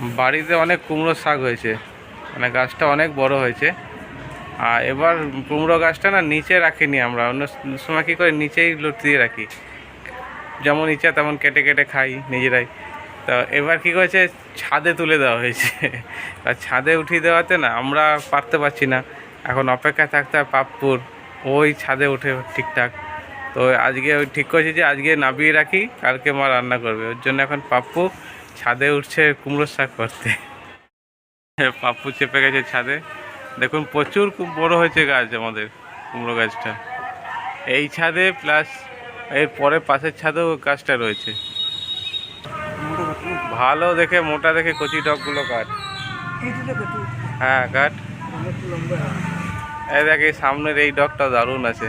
বাড়িতে অনেক কুমড়ো শাক হয়েছে। মানে গাছটা অনেক বড় হয়েছে। আর এবার কুমড়ো গাছটা না নিচে রাখিনি আমরা। অন্য সময় কী করে? নিচেই লুটিয়ে রাখি। যেমন ইচ্ছা তেমন কেটে কেটে খাই নিজেরাই। তো এবার কী করেছে? ছাদে তুলে দেওয়া হয়েছে। আর ছাদে উঠিয়ে দেওয়াতে না আমরা পারতে পারছি না। এখন অপেক্ষা থাকতে হয় পাপ্পুর। ওই ছাদে উঠে ঠিকঠাক। তো আজকে ঠিক করেছি যে আজকে নামিয়ে রাখি, কালকে মা রান্না করবে। ওর জন্য এখন পাপ্পু ছাদে উঠছে কুমড়োর শাক করতে। পাপ্পু চেপে গেছে ছাদে। দেখুন, প্রচুর খুব বড় হয়েছে গাছ আমাদের কুমড়ো গাছটা। এই ছাদে প্লাস এর পরে পাশের ছাদেও গাছটা রয়েছে। ভালো দেখে, মোটা দেখে কচি টকগুলো কাট। হ্যাঁ কাট। এই দেখ এই সামনের এই ডগটা দারুণ আছে।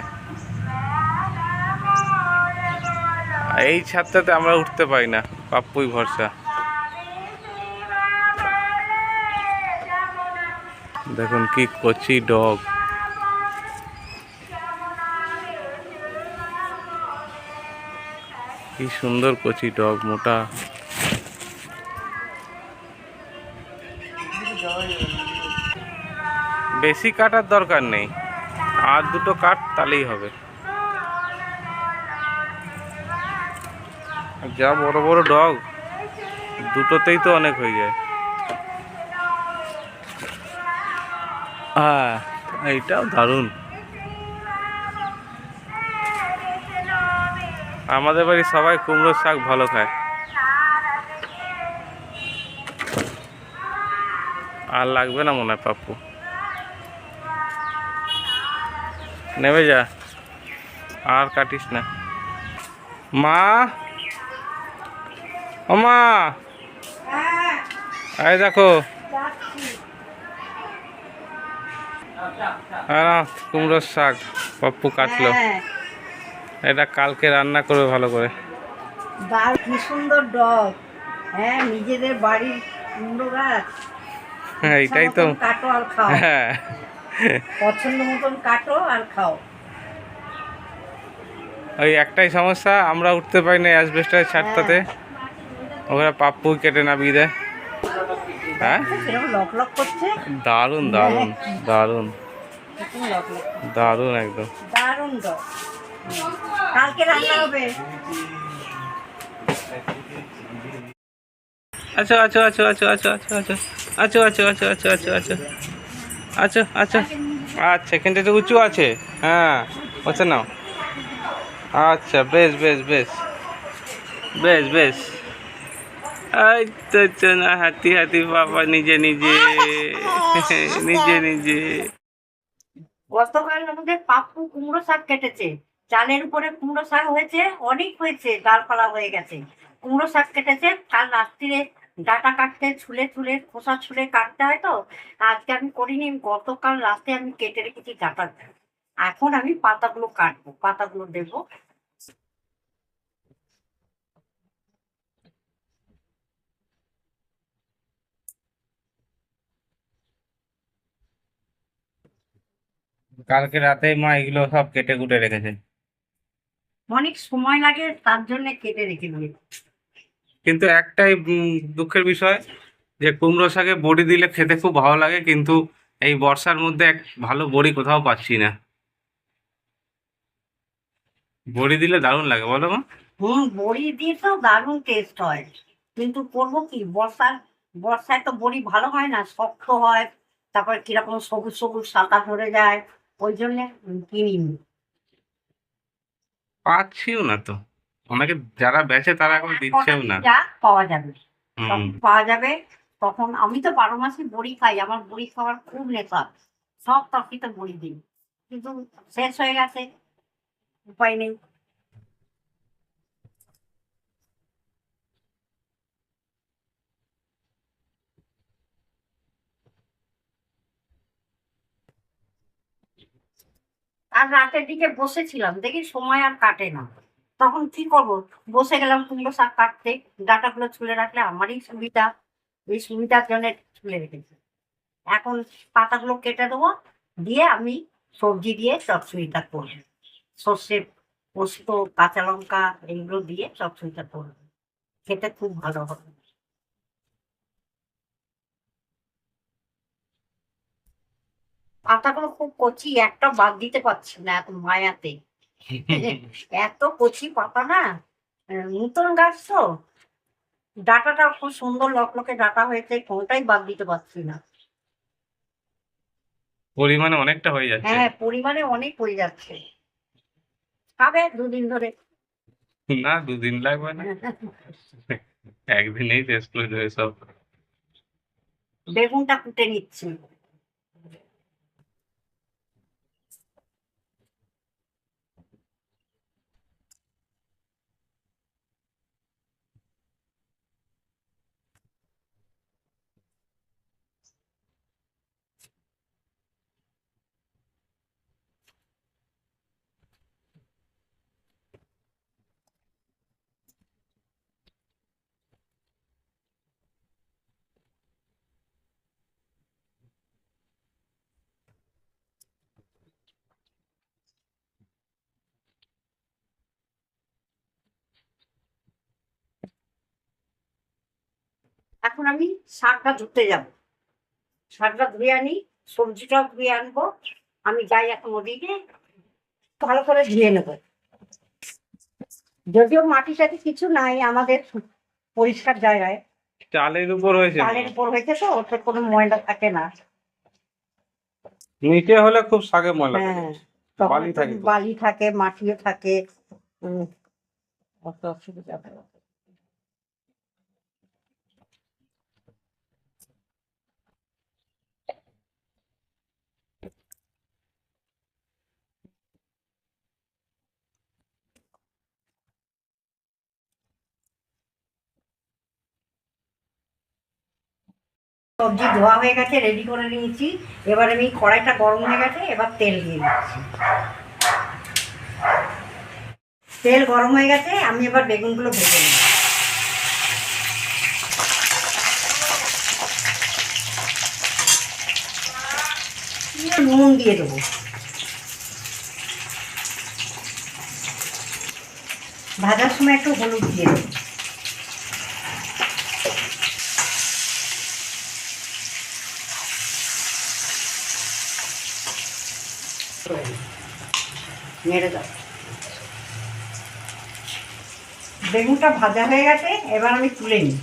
এই ছাদটাতে আমরা উঠতে পারি না, পাপ্পুই ভরসা। দেখুন কি কচি ডগ। কি সুন্দর কচি ডগ, মোটা। বেশি কাটার দরকার নেই। আর দুটো কাট তাহলেই হবে। যা বড় বড় ডগ, দুটোতেই তো অনেক হয়ে যায়। হ্যাঁ এইটাও দারুণ। আমাদের বাড়ি সবাই কুমড়োর শাক ভালো খায়। আর লাগবে না মনে হয় পাপ্পু। নেবে যা। আর কাটিস না। মা! ও মা! এই দেখো। হ্যাঁ কুমড়োর শাক পাপ্পু কাটলো। হ্যাঁ, এটা কালকে রান্না করবে ভালো করে। দার কি সুন্দর ডগ। হ্যাঁ নিজেদের বাড়ির কুমড়ো গাছ হ্যাঁ এইটাই তো। কাটো আর খাও। হ্যাঁ। পছন্দ মতন কাটো আর খাও। ওই একটাই সমস্যা আমরা উঠতে পারি না অ্যাসবেস্টারের ছাদটাতে। ওখানে পাপ্পু কেটে নামিয়ে দেয়। হ্যাঁ দারুণ দারুণ দারুণ দারুণ একদম দারুণ কালকে রান্না হবে আচ্ছা আচ্ছা আচ্ছা আচ্ছা আচ্ছা আচ্ছা আচ্ছা আচ্ছা আচ্ছা আচ্ছা আচ্ছা আচ্ছা আচ্ছা আচ্ছা আচ্ছা আচ্ছা উঁচু আছে হ্যাঁ আচ্ছা নাও আচ্ছা বেশ বেশ বেশ বেশ বেশ তো না হাতি হাতি বাবা, নিজে নিজে নিজে নিজে। গতকাল আমাদের পাপ্পু কুমড়ো শাক কেটেছে। চালের উপরে কুমড়ো শাক হয়েছে, অনেক হয়েছে, ডালপালা হয়ে গেছে। কুমড়ো শাক কেটেছে, কাল রাত্রিরে ডাটা কাটতে, ছুলে ছুলে, খোসা ছুলে কাটতে হয় তো, আজকে আমি করিনি, গতকাল রাতে আমি কেটে রেখেছি ডাটা। এখন আমি পাতাগুলো কাটবো, পাতাগুলো দেবো কালকে রাতে মা এগুলো সব কেটে কুটে রেখেছে। অনেক সময় লাগে তার জন্য কেটে রেখে দিই কিন্তু একটাই দুঃখের বিষয় যে কুমড়ো শাকে বড়ি দিলে খেতে খুব ভালো লাগে কিন্তু এই বর্ষার মধ্যে এক ভালো বড়ি কোথাও পাচ্ছি না। বড়ি দিলে দারুণ লাগে বলো মা। হুম বড়ি দিয়ে তো দারুণ টেস্ট হয়। কিন্তু করব কি বর্ষার বর্ষায় তো বড়ি ভালো হয় না শক্ত হয় তারপর কীরকম সবুজ সবুজ সাদা ধরে যায়। ওই জন্য কিনিনি। পাচ্ছিও না তো। ওনাকে যারা বেচে তারা এখন দিচ্ছেও না। যা পাওয়া যাবে। পাওয়া যাবে তখন আমি তো বারো মাসে বড়ি খাই আমার বড়ি খাওয়ার খুব নেশা সব তরকিতে বড়ি দিই। কিন্তু শেষ হয়ে গেছে উপায় নেই। আর রাতের দিকে বসেছিলাম, দেখি সময় আর কাটে না। তখন কি করব? বসে গেলাম কুমড়ো শাক কাটতে, ডাটাগুলো ছুলে রাখলে আমারই সুবিধা, এই সুবিধার জন্য ছুলে রেখেছি। এখন পাতাগুলো কেটে দেবো, দিয়ে আমি সবজি দিয়ে চচ্চড়িটা করব। সর্ষে পোস্ত, কাঁচা লঙ্কা এইগুলো দিয়ে চচ্চড়িটা করব। খেতে খুব ভালো হবে। পাতাগুলো খুব কচি একটা বাদ দিতে পারছি না এত মায়াতে। এত কচি পাতা না নতুন গাছ তো। ডাটাটা খুব সুন্দর লকলকে ডাটা হয়েছে কোনটাই বাদ দিতে পারছি না। পরিমাণে অনেকটা হয়ে যাচ্ছে। হ্যাঁ পরিমাণে অনেক হয়ে যাচ্ছে। খাবে দুদিন ধরে। না দুদিন লাগবে না। একদিনেই শেষ করে সব। বেগুনটা কুটে নিচ্ছি। এখন আমি শাকটা ধুতে যাব। শাকটা ধুয়ে আনি সবজিটাও ধুয়ে আনব আমি যাই এখন ওদিকে ভালো করে ধুয়ে নেব। যদিও মাটি সাথে কিছু নাই আমাদের পরিষ্কার জায়গায়। চালের উপর হয়েছে। চালের উপর হয়েছে তো ওতে কোনো ময়লা থাকে না। নিচে হলে খুব শাকে ময়লা হ্যাঁ বালি থাকে বালি থাকে মাটিও থাকে অত অসুবিধা সবজি ধোয়া হয়ে গেছে রেডি করে নিয়েছি। এবার আমি কড়াইটা গরম হয়ে গেছে, এবার তেল দিয়ে দিচ্ছি। তেল গরম হয়ে গেছে, আমি এবার বেগুনগুলো ভেজে নেব। নুন দিয়ে দেবো। ভাজার সময় একটু হলুদ দিয়ে দেবো। নেড়ে দাও। বেগুনটা ভাজা হয়ে গেছে, এবার আমি তুলে নিই।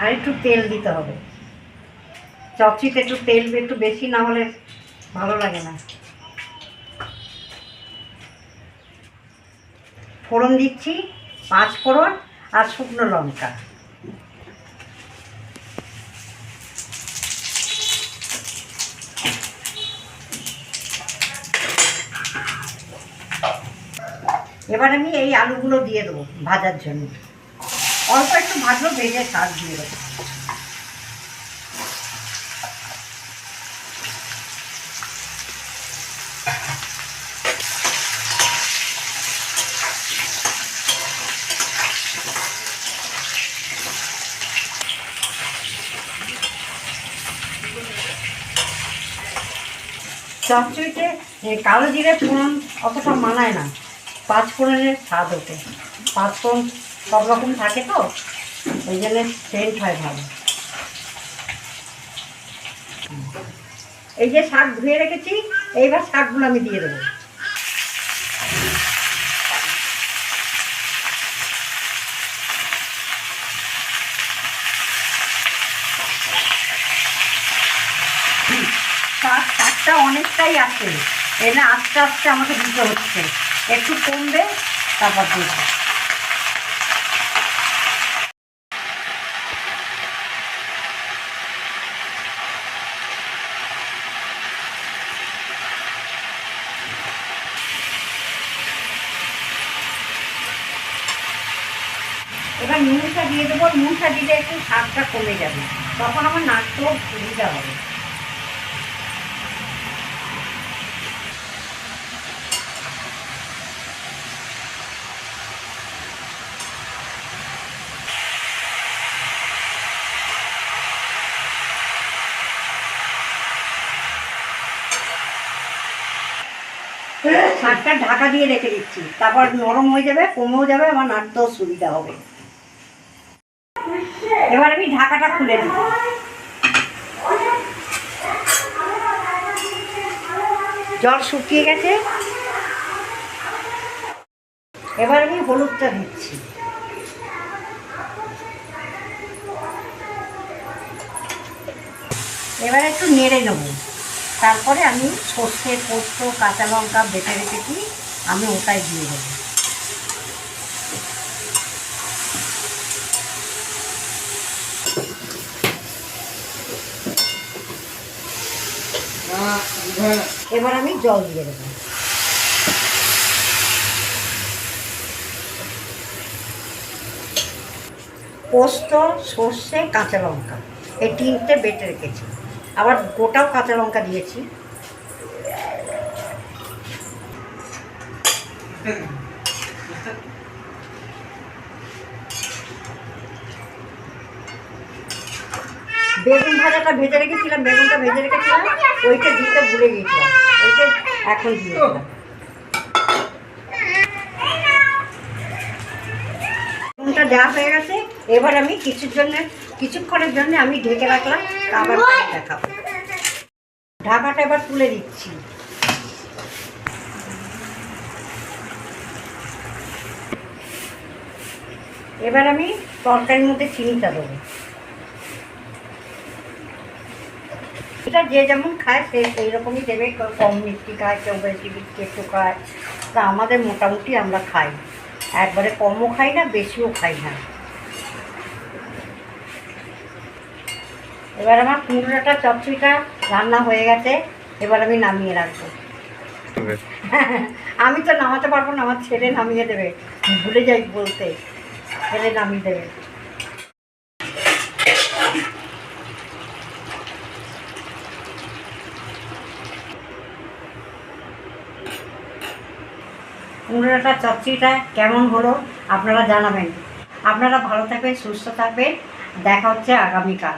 আর একটু তেল দিতে হবে। চপচিতে একটু তেল একটু বেশি না হলে ভালো লাগে না। ফোড়ন দিচ্ছি। পাঁচ ফোড়ন আর শুকনো লঙ্কা। এবার আমি এই আলুগুলো দিয়ে দেবো ভাজার জন্য। অল্প একটু ভাজলো ভেজে শাক দিয়ে দেবো। চচ্চড়িতে কালো জিরে ফোড়ন অতটা মানায় না। পাঁচ ফোড়নের স্বাদ ওঠে। পাঁচ ফোড়ন সব রকম থাকে তো, ওই জন্য সেন্ট হয় ভালো। এই যে শাক ধুয়ে রেখেছি, এইবার শাকগুলো আমি দিয়ে দেবো শাক শাকটা অনেকটাই আছে এনে আস্তে আস্তে আমাকে দিতে হচ্ছে। একটু কমবে, তারপর দেবো। এবার নুনটা দিয়ে দেবো। নুনটা দিলে একটু স্বাদটা কমে যাবে। তখন আমার নাচতেও সুবিধা হবে শাকটা ঢাকা দিয়ে রেখে দিচ্ছি। তারপর নরম হয়ে যাবে, কমেও যাবে আমার নাড়তেও সুবিধা হবে। এবার আমি ঢাকাটা খুলে দিই। জল শুকিয়ে গেছে। এবার আমি হলুদটা দিচ্ছি। এবার একটু নেড়ে নেব। তারপরে আমি সর্ষে পোস্ত, কাঁচা লঙ্কা বেটে রেখেছি আমি ওটাই দিয়ে দেবো। এবার আমি জল দিয়ে দেবো। পোস্ত, সর্ষে, কাঁচা লঙ্কা, এই তিনটে বেটে রেখেছি। আবার গোটাও কাঁচা লঙ্কা দিয়েছি। বেগুন ভাজাটা ভেজে রেখেছিলাম, বেগুনটা ভেজে রেখেছিলাম, ওইটা দিতে ভুলে গিয়েছিলাম। ওইটা এখন দিয়ে দেওয়া হয়ে গেছে। এবার আমি কিছুর জন্য কিছুক্ষণের জন্য আমি ঢেকে রাখলাম আবার দেখাবো। ঢাকাটা এবার তুলে দিচ্ছি এবার আমি তরকারির মধ্যে চিনিটা দেবো। এটা যে যেমন খায় সে সেই রকমই দেবে কম মিষ্টি খায় কেউ বেশি মিষ্টি একটু খায়। তা আমাদের মোটামুটি আমরা খাই। একবারে কমও খাই না বেশিও খাই না। এবার আমার কুমড়োটা চচ্চড়িটা রান্না হয়ে গেছে এবার আমি নামিয়ে রাখব। আমি তো নামাতে পারব না আমার ছেলে নামিয়ে দেবে। ভুলে যাই বলতে। ছেলে নামিয়ে দেবে। কুমড়োটা চচ্চড়িটা কেমন হলো আপনারা জানাবেন। আপনারা ভালো থাকবেন সুস্থ থাকবেন। দেখা হচ্ছে আগামীকাল।